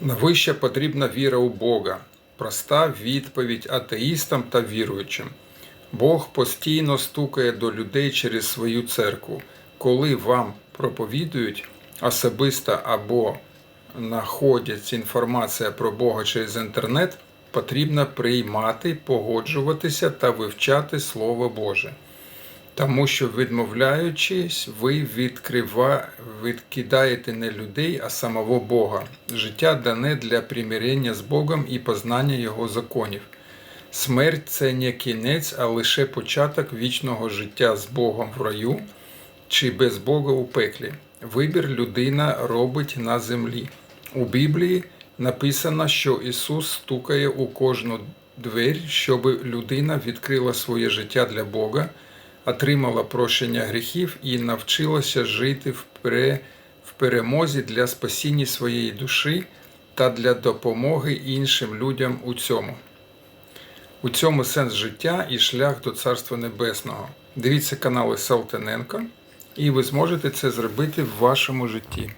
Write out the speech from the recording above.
Навище потрібна віра у Бога, проста відповідь атеїстам та віруючим. Бог постійно стукає до людей через свою церкву. Коли вам проповідують особисто або знаходять інформація про Бога через інтернет, потрібно приймати, погоджуватися та вивчати Слово Боже. Тому що, відмовляючись, ви відкрива... відкидаєте не людей, а самого Бога. Життя дане для примирення з Богом і познання Його законів. Смерть це не кінець, а лише початок вічного життя з Богом в раю чи без Бога у пеклі. Вибір людина робить на землі. У Біблії написано, що Ісус стукає у кожну двері, щоб людина відкрила своє життя для Бога, отримала прощення гріхів і навчилася жити в, пере... в перемозі для спасіння своєї душі та для допомоги іншим людям у цьому. У цьому сенс життя і шлях до Царства Небесного. Дивіться канали Салтаненко, і ви зможете це зробити в вашому житті.